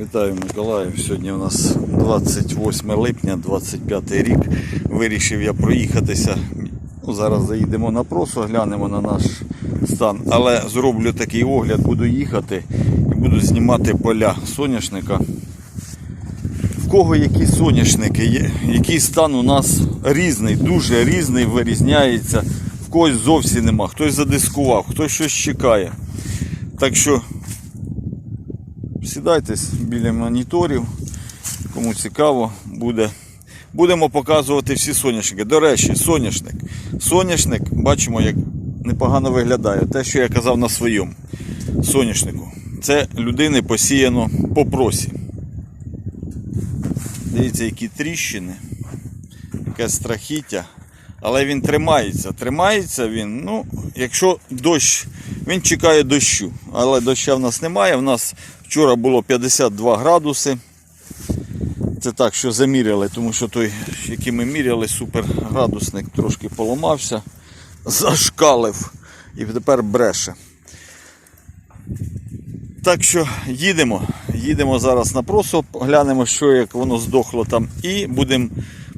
Вітаю Миколаїв. Сьогодні у нас 28 липня, 25 рік. Вирішив я проїхатися. Ну, зараз заїдемо на просо, глянемо на наш стан. Але зроблю такий огляд, буду їхати і буду знімати поля соняшника. В кого які соняшники, який стан у нас різний, дуже різний, вирізняється. В когось зовсім нема, хтось задискував, хтось щось чекає. Так що сідайтесь біля моніторів, кому цікаво буде. Будемо показувати всі соняшники. До речі, соняшник. Соняшник, бачимо, як непогано виглядає. Те, що я казав на своєму соняшнику. Це людини посіяно по просі. Дивіться, які тріщини, яке страхіття. Але він тримається. Тримається він, ну, якщо дощ, він чекає дощу. Але доща в нас немає. В нас вчора було 52 градуси. Це так, що заміряли, тому що той, який ми міряли, суперградусник трошки поламався, зашкалив і тепер бреше. Так що їдемо. Їдемо зараз на просо, глянемо, що як воно здохло там, і будемо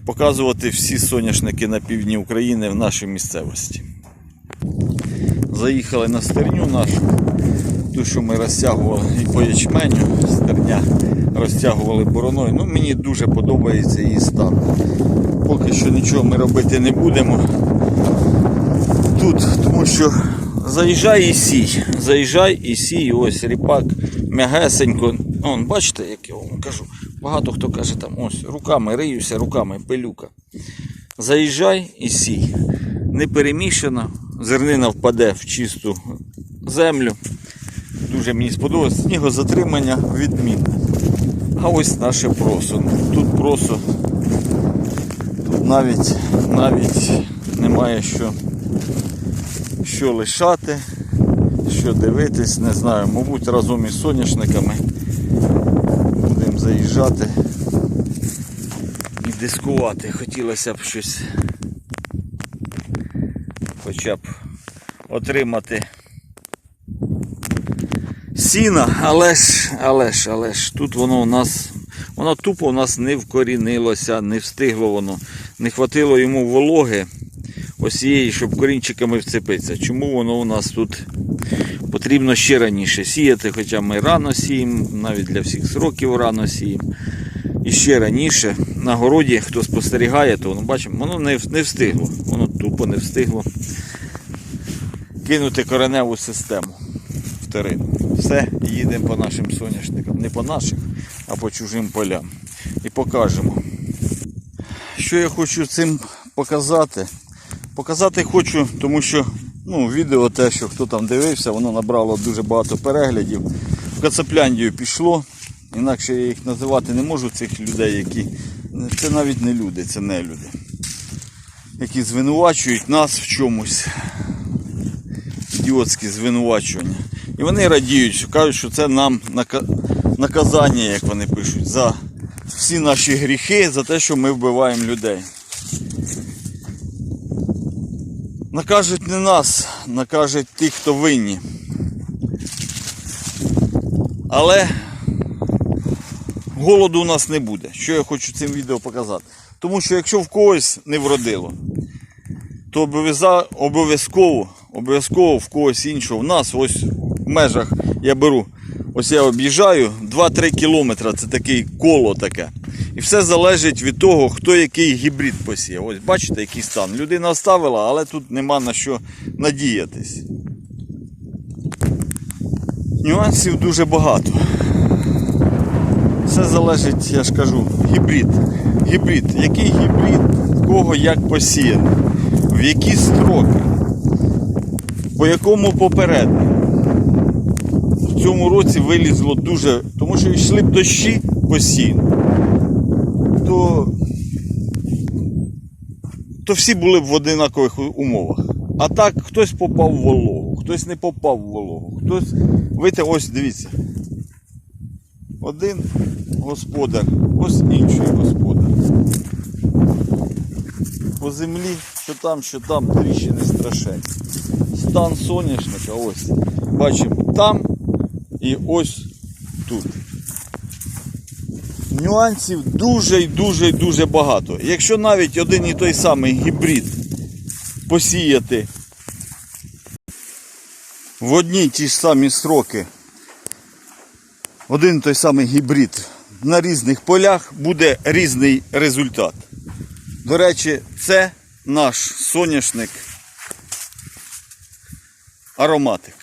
показувати всі соняшники на півдні України в нашій місцевості. Заїхали на стерню нашу, ту, що ми розтягували і по ячменю, стерня розтягували бороною. Ну, мені дуже подобається її стан. Поки що нічого ми робити не будемо тут, тому що заїжджай і сій. Заїжджай і сій, ось ріпак м'ягесенько. Он, бачите, як я вам кажу. Багато хто каже там, ось руками риюся, руками пилюка. Заїжджай і сій. Не перемішано, зернина впаде в чисту землю. Дуже мені сподобалось. Снігозатримання відмінне. А ось наше просо. Тут просо. Тут навіть, навіть немає що що лишати, що дивитись, не знаю. Мабуть, разом із соняшниками будемо заїжджати і дискувати. Хотілося б щось хоча б отримати сіна, але ж, але ж, але ж, тут воно у нас, воно тупо у нас не вкорінилося, не встигло воно, не хватило йому вологи ось її, щоб корінчиками вцепитися. Чому воно у нас тут потрібно ще раніше сіяти, хоча ми рано сіємо, навіть для всіх сроків рано сіємо. І ще раніше на городі, хто спостерігає, то воно бачимо, воно не, не встигло, воно тупо не встигло кинути кореневу систему вторину. Все, їдемо по нашим соняшникам. Не по наших, а по чужим полям. І покажемо. Що я хочу цим показати? Показати хочу, тому що ну, відео те, що хто там дивився, воно набрало дуже багато переглядів. В Кацапляндію пішло. Інакше я їх називати не можу, цих людей, які. Це навіть не люди, це не люди. Які звинувачують нас в чомусь. Ідіотські звинувачування. І вони радіють, що кажуть, що це нам наказання, як вони пишуть, за всі наші гріхи, за те, що ми вбиваємо людей. Накажуть не нас, накажуть тих, хто винні. Але голоду у нас не буде. Що я хочу цим відео показати? Тому що якщо в когось не вродило, то обов'язково, обов'язково в когось іншого. В нас ось в межах я беру, ось я об'їжджаю 2-3 кілометри, це таке коло таке. І все залежить від того, хто який гібрид посіяв. Ось бачите, який стан. Людина оставила, але тут нема на що надіятись. Нюансів дуже багато. Все залежить, я ж кажу, гібрид. Гібрид. Який гібрид, кого як посіяно, в які строки, по якому попередньо. В цьому році вилізло дуже, тому що йшли б дощі постійно, то, то всі були б в одинакових умовах. А так хтось попав в вологу, хтось не попав в вологу, хтось. Вите, ось дивіться. Один господар, ось інший господар. По землі, що там, що там, тріщини страшенні. Стан соняшника, ось. Бачимо там і ось тут. нюансів дуже і дуже і дуже багато. Якщо навіть один і той самий гібрид посіяти в одні ті ж самі сроки, один і той самий гібрид на різних полях буде різний результат. До речі, це наш соняшник ароматик.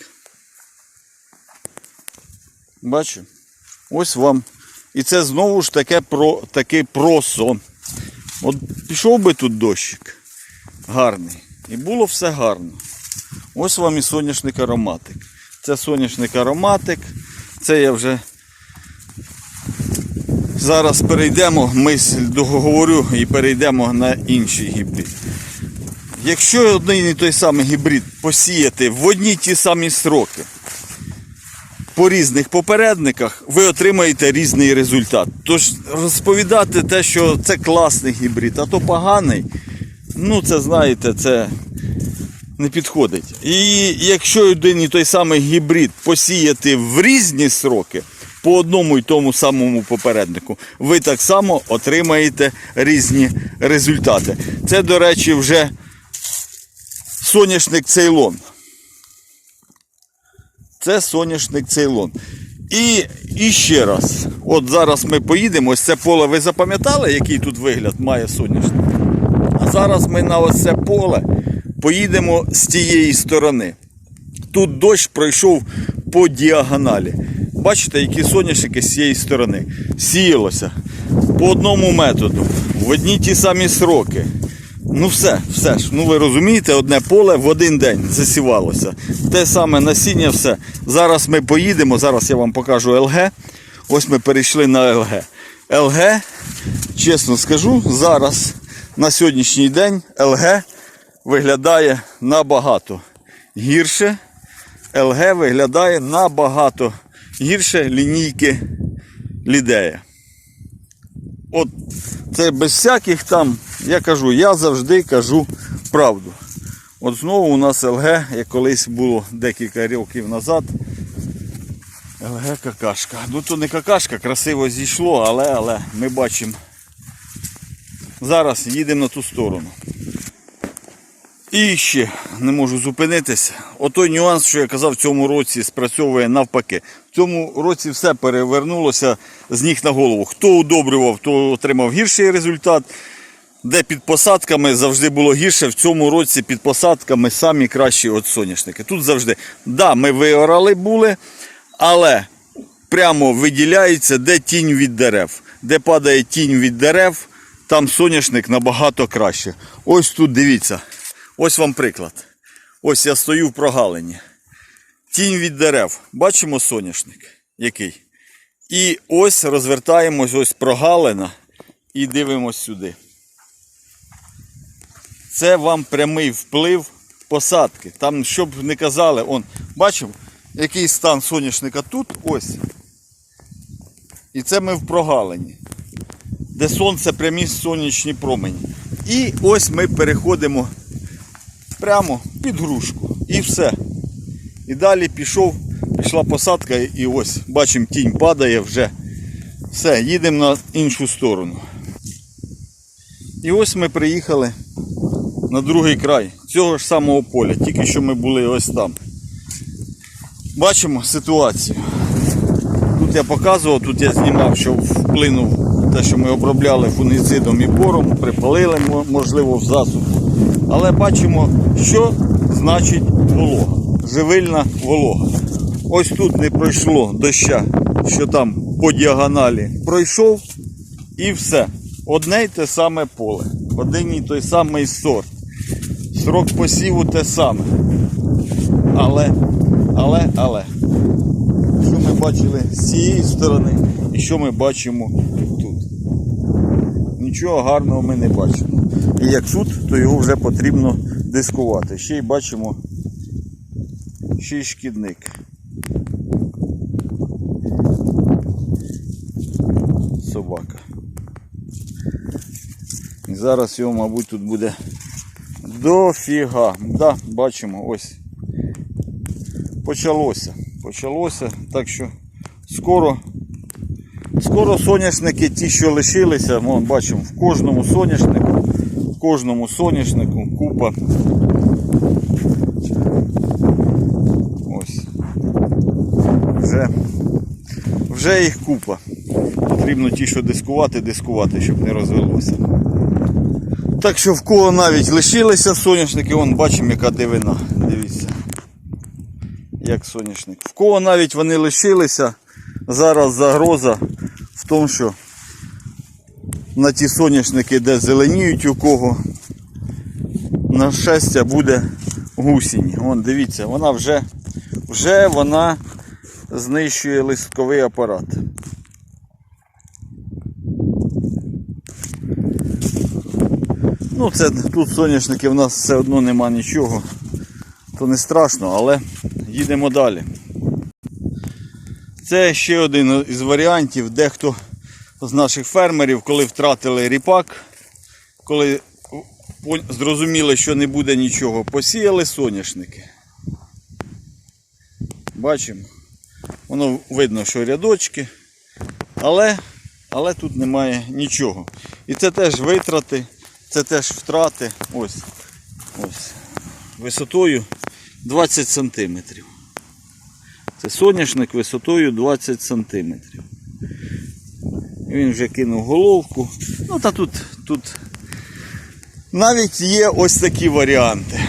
Бачу? Ось вам. І це знову ж таке про, такий просон. От пішов би тут дощик гарний. І було все гарно. Ось вам і соняшник ароматик. Це соняшник ароматик. Це я вже зараз перейдемо, мисль договорю і перейдемо на інший гібрид. Якщо один і той самий гібрид посіяти в одні ті самі строки по різних попередниках, ви отримаєте різний результат. Тож розповідати те, що це класний гібрид, а то поганий, ну це знаєте, це не підходить. І якщо один і той самий гібрид посіяти в різні сроки по одному і тому самому попереднику, ви так само отримаєте різні результати. Це, до речі, вже соняшник цейлон. Це соняшник цейлон. І, і ще раз, от зараз ми поїдемо, ось це поле, ви запам'ятали, який тут вигляд має соняшник? А зараз ми на ось це поле поїдемо з тієї сторони. Тут дощ пройшов по діагоналі. Бачите, які соняшники з цієї сторони. Сіялося по одному методу, в одні ті самі сроки. Ну все, все ж. Ну ви розумієте, одне поле в один день засівалося. Те саме насіння, все. Зараз ми поїдемо, зараз я вам покажу ЛГ. Ось ми перейшли на ЛГ. ЛГ, чесно скажу, зараз на сьогоднішній день ЛГ виглядає набагато гірше. ЛГ виглядає набагато гірше лінійки Лідея. От це без всяких там, я кажу, я завжди кажу правду. От знову у нас ЛГ, як колись було декілька років назад. ЛГ какашка. Ну то не какашка, красиво зійшло, але, але ми бачимо. Зараз їдемо на ту сторону. І ще не можу зупинитися. Отой нюанс, що я казав, в цьому році спрацьовує навпаки. В цьому році все перевернулося з ніг на голову. Хто удобрював, то отримав гірший результат. Де під посадками завжди було гірше, в цьому році під посадками самі кращі от соняшники. Тут завжди, да, ми виорали були, але прямо виділяється, де тінь від дерев. Де падає тінь від дерев, там соняшник набагато краще. Ось тут дивіться. Ось вам приклад. Ось я стою в прогалині. Тінь від дерев. Бачимо соняшник який. І ось розвертаємось, ось прогалина і дивимось сюди. Це вам прямий вплив посадки. Там, щоб не казали, он, бачив, який стан соняшника тут, ось. І це ми в прогалині, де сонце прямі сонячні промені. І ось ми переходимо прямо під грушку. І все. І далі пішов, пішла посадка і ось, бачимо, тінь падає вже. Все, їдемо на іншу сторону. І ось ми приїхали на другий край цього ж самого поля, тільки що ми були ось там. Бачимо ситуацію. Тут я показував, тут я знімав, що вплинув те, що ми обробляли фунгіцидом і бором, припалили, можливо, в засуху. Але бачимо, що значить волога. Живильна волога. Ось тут не пройшло доща, що там по діагоналі пройшов і все. Одне й те саме поле. Один і той самий сорт. Срок посіву те саме. Але, але, але. Що ми бачили з цієї сторони і що ми бачимо. Нічого гарного ми не бачимо. І як суд, то його вже потрібно дискувати. Ще й бачимо ще й шкідник. Собака. І зараз його, мабуть, тут буде дофіга. Да, бачимо, ось. Почалося. Почалося. Так що скоро Скоро соняшники, ті, що лишилися, ми бачимо, в кожному соняшнику, в кожному соняшнику купа. Вже, вже їх купа. Потрібно ті, що дискувати, дискувати, щоб не розвелося. Так що в кого навіть лишилися соняшники, вон бачимо, яка дивина. Дивіться. Як соняшник. В кого навіть вони лишилися, зараз загроза в тому, що на ті соняшники, де зеленіють у кого, на щастя буде гусінь. Вон, дивіться, вона вже, вже вона знищує листковий апарат. Ну, це тут соняшники в нас все одно нема нічого. То не страшно, але їдемо далі. Це ще один із варіантів. Дехто з наших фермерів, коли втратили ріпак, коли зрозуміли, що не буде нічого, посіяли соняшники. Бачимо. Воно видно, що рядочки, але, але тут немає нічого. І це теж витрати, це теж втрати. Ось. Ось. Висотою 20 сантиметрів. Це соняшник висотою 20 сантиметрів. Він вже кинув головку. Ну та тут, тут навіть є ось такі варіанти.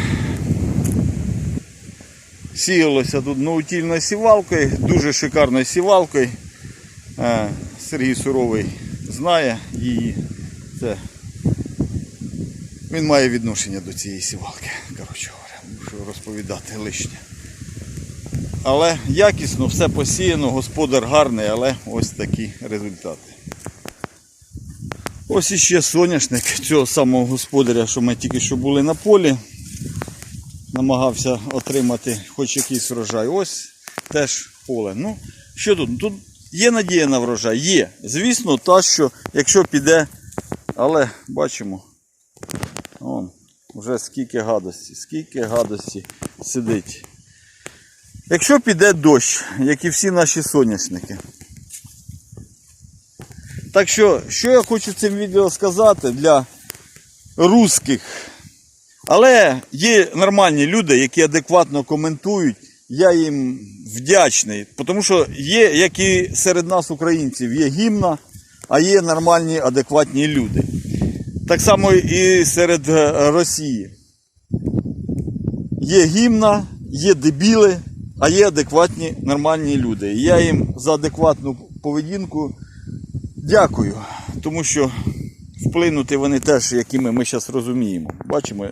Сіялося тут наутільною сівалкою, дуже шикарною сівалкою. Е, Сергій Суровий знає її. Це він має відношення до цієї сівалки, коротше говоря, що розповідати лишнє. Але якісно, все посіяно, господар гарний, але ось такі результати. Ось іще соняшник цього самого господаря, що ми тільки що були на полі. Намагався отримати хоч якийсь врожай. Ось теж поле. Ну, що тут? Тут є надія на врожай? Є. Звісно, та, що якщо піде, але бачимо, Вон, вже скільки гадості, скільки гадості сидить. Якщо піде дощ, як і всі наші соняшники. Так що, що я хочу цим відео сказати для русських. Але є нормальні люди, які адекватно коментують. Я їм вдячний. Тому що є, як і серед нас, українців, є гімна, а є нормальні, адекватні люди. Так само і серед е, Росії. Є гімна, є дебіли, а є адекватні нормальні люди. І я їм за адекватну поведінку дякую, тому що вплинути вони теж, якими ми зараз розуміємо. Бачимо.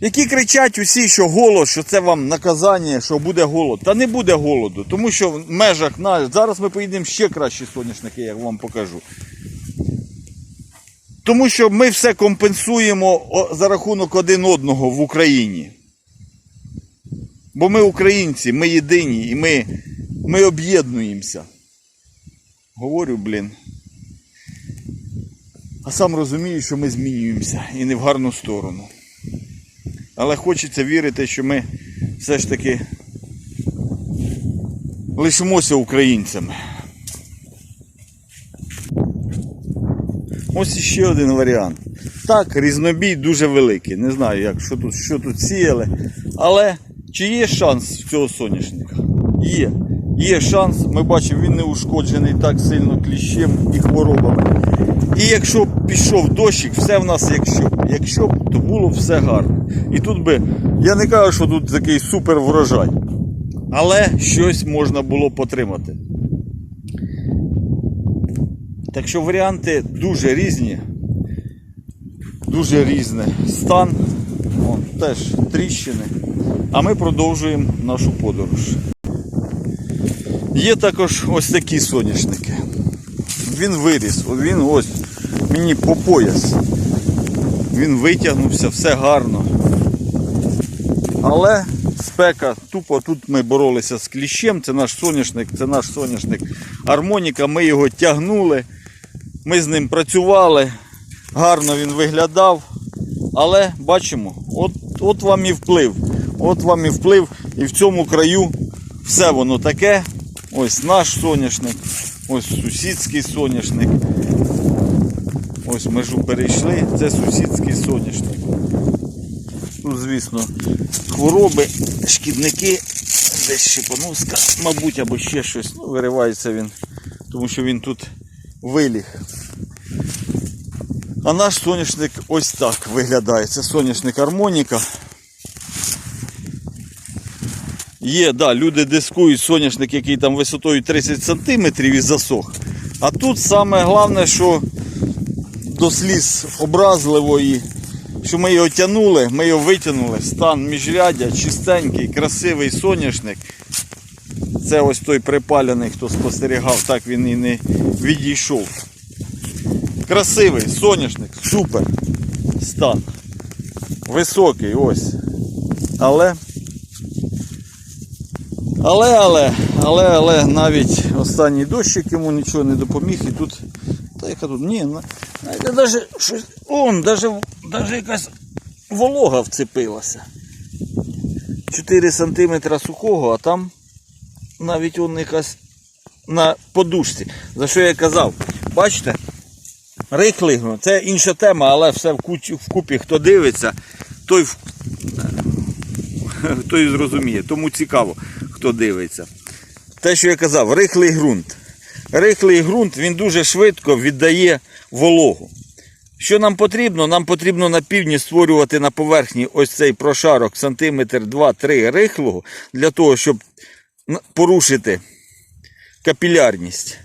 Які кричать усі, що голод, що це вам наказання, що буде голод. Та не буде голоду, тому що в межах на... зараз ми поїдемо ще кращі соняшники, я вам покажу. Тому що ми все компенсуємо за рахунок один одного в Україні. Бо ми українці, ми єдині і ми, ми об'єднуємося. Говорю, блін. А сам розумію, що ми змінюємося і не в гарну сторону. Але хочеться вірити, що ми все ж таки лишимося українцями. Ось іще один варіант. Так, різнобій дуже великий. Не знаю, як, що, тут, що тут сіяли. Але чи є шанс в цього соняшника? Є. Є шанс. Ми бачимо, він не ушкоджений так сильно кліщем і хворобами. І якщо б пішов дощик, все в нас якщо б. Якщо б, то було б все гарно. І тут би, я не кажу, що тут такий супер врожай. Але щось можна було потримати. Так що варіанти дуже різні. Дуже різний стан. Вон, теж тріщини. А ми продовжуємо нашу подорож. Є також ось такі соняшники. Він виріс, він ось мені по пояс. Він витягнувся, все гарно. Але спека, тупо тут ми боролися з кліщем, це наш соняшник, це наш соняшник армоніка, ми його тягнули, ми з ним працювали, гарно він виглядав. Але бачимо, от, от вам і вплив. От вам і вплив. І в цьому краю все воно таке. Ось наш соняшник, ось сусідський соняшник. Ось межу перейшли, це сусідський соняшник. Ну, звісно, хвороби, шкідники, десь шипоноска, мабуть, або ще щось. Ну, виривається він, тому що він тут виліг. А наш соняшник ось так виглядає. Це соняшник гармоніка. Є, да, люди дискують соняшник, який там висотою 30 см і засох. А тут саме головне, що до сліз образливо що ми його тягнули, ми його витягнули. Стан міжрядя, чистенький, красивий соняшник. Це ось той припалений, хто спостерігав, так він і не відійшов. Красивий соняшник, супер стан. Високий ось. Але. Але, але, але, але навіть останній дощик йому нічого не допоміг і тут. Та яка тут? Ні, на- знаєте, щось. Он, даже якась волога вцепилася. 4 см сухого, а там навіть он якась на подушці. За що я казав? Бачите? Рихлий, ну, це інша тема, але все вкупі, хто дивиться, той, той зрозуміє. Тому цікаво, хто дивиться. Те, що я казав, рихлий ґрунт. Рихлий ґрунт він дуже швидко віддає вологу. Що нам потрібно? Нам потрібно на півдні створювати на поверхні ось цей прошарок сантиметр 2-3 рихлого для того, щоб порушити капілярність.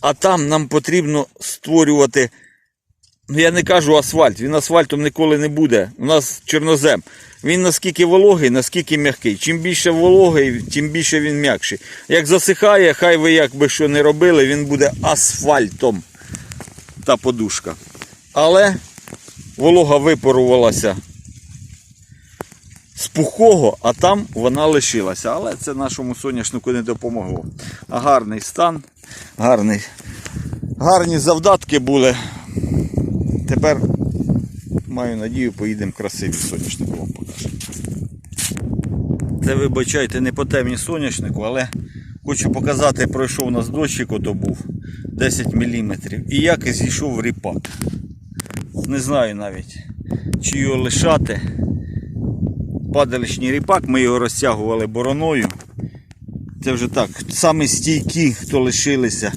А там нам потрібно створювати, ну я не кажу асфальт, він асфальтом ніколи не буде. У нас чорнозем. Він наскільки вологий, наскільки м'який. Чим більше вологий, тим більше він м'якший. Як засихає, хай ви як би що не робили, він буде асфальтом. Та подушка. Але волога випарувалася з пухого, а там вона лишилася. Але це нашому соняшнику не допомогло. Гарний стан, гарний. Гарні завдатки були. Тепер маю надію, поїдемо красиві соняшнику вам покажемо. Це вибачайте не по темі соняшнику, але хочу показати, пройшов у нас дощик, ото був 10 мм. І як зійшов ріпак. Не знаю навіть, чи його лишати. Падалищний ріпак, ми його розтягували бороною. Це вже так, саме стійкі, хто лишилися.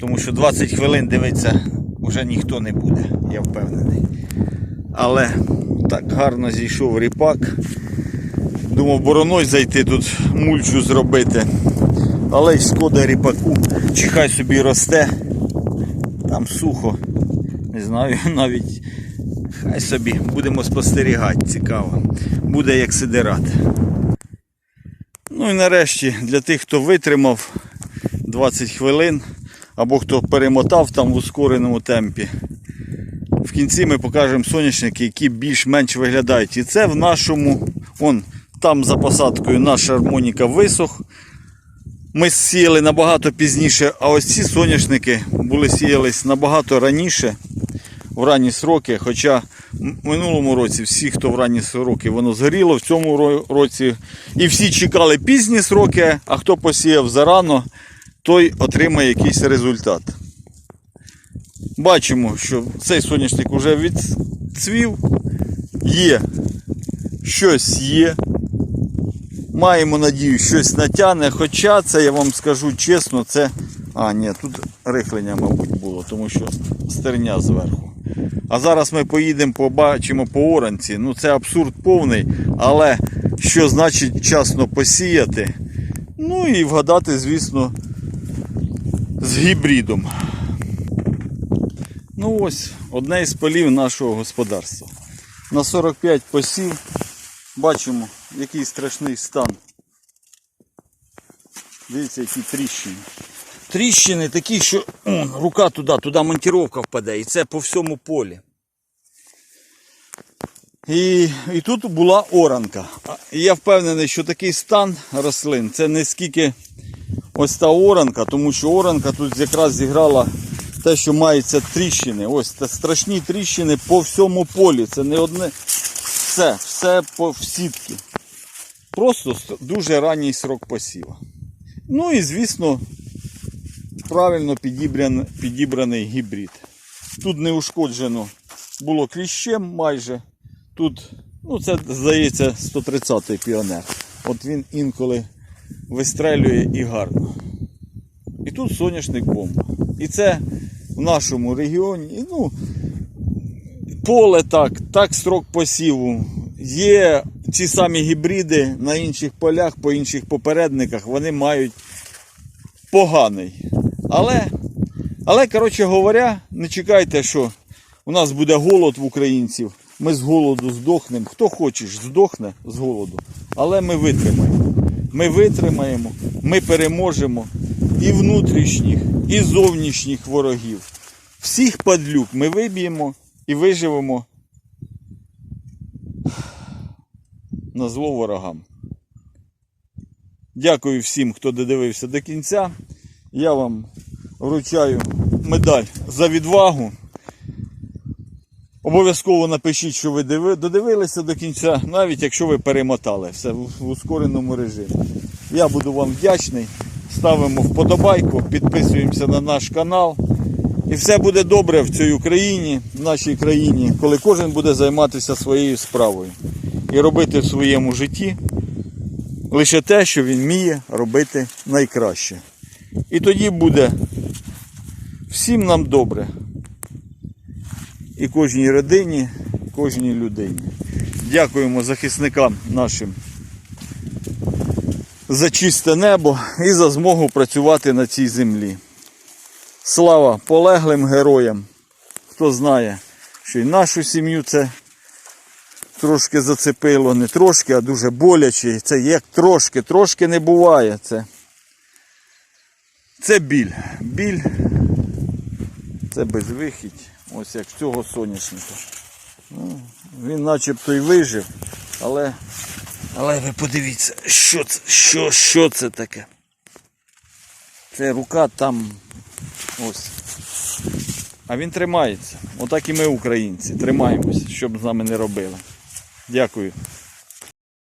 Тому що 20 хвилин дивиться, вже ніхто не буде, я впевнений. Але так гарно зійшов ріпак. Думав бороною зайти тут мульчу зробити. Але й шкода ріпаку. Чи хай собі росте. Там сухо. Не знаю, навіть хай собі будемо спостерігати, цікаво. Буде як сидерат. Ну і нарешті для тих, хто витримав 20 хвилин, або хто перемотав там в ускореному темпі. Кінці ми покажемо соняшники, які більш-менш виглядають. І це в нашому, вон, там за посадкою наша армоніка висох. Ми сіяли набагато пізніше, а ось ці соняшники були сіялись набагато раніше, в ранні сроки. Хоча в минулому році всі, хто в ранні сроки, воно згоріло, в цьому році і всі чекали пізні сроки, а хто посіяв зарано, той отримає якийсь результат. Бачимо, що цей соняшник вже відцвів, є, щось є. Маємо надію, щось натягне, хоча це я вам скажу чесно, це. А, ні, тут рихлення, мабуть, було, тому що стерня зверху. А зараз ми поїдемо, побачимо по оранці. Ну це абсурд повний, але що значить вчасно посіяти? Ну і вгадати, звісно, з гібридом. Ну ось, одне із полів нашого господарства. На 45 посів. Бачимо, який страшний стан. Дивіться, які тріщини. Тріщини такі, що он, рука туди, туди монтировка впаде. І це по всьому полі. І, і тут була оранка. І я впевнений, що такий стан рослин це не скільки ось та оранка, тому що оранка тут якраз зіграла те, що мається тріщини. Ось це страшні тріщини по всьому полі. Це не одне. Все, все по сітки. Просто дуже ранній срок посіва. Ну і звісно, правильно підібран, підібраний гібрид. Тут не ушкоджено було кліщем майже. Тут, ну це здається, 130-й піонер. От він інколи вистрелює і гарно. І тут соняшник бомба. І це в нашому регіоні. Ну, поле так, так строк посіву. Є ці самі гібриди на інших полях, по інших попередниках, вони мають поганий. Але, але коротше говоря, не чекайте, що у нас буде голод в українців. Ми з голоду здохнемо. Хто хоче, здохне з голоду. Але ми витримаємо. Ми витримаємо, ми переможемо і внутрішніх, і зовнішніх ворогів. Всіх падлюк ми виб'ємо і виживемо на зло ворогам. Дякую всім, хто додивився до кінця. Я вам вручаю медаль за відвагу. Обов'язково напишіть, що ви додивилися до кінця, навіть якщо ви перемотали все в ускореному режимі. Я буду вам вдячний. Ставимо вподобайку, підписуємося на наш канал. І все буде добре в цій Україні, в нашій країні, коли кожен буде займатися своєю справою і робити в своєму житті лише те, що він вміє робити найкраще. І тоді буде всім нам добре. І кожній родині, кожній людині. Дякуємо захисникам нашим за чисте небо і за змогу працювати на цій землі. Слава полеглим героям. Хто знає, що й нашу сім'ю це трошки зацепило, не трошки, а дуже боляче. Це як трошки, трошки не буває. Це, це біль. Біль це безвихідь. Ось як цього соняшника. Ну, він начебто й вижив, але, але ви подивіться, що це, що, що це таке. Це рука там ось. А він тримається. Отак і ми, українці, тримаємося, щоб з нами не робили. Дякую.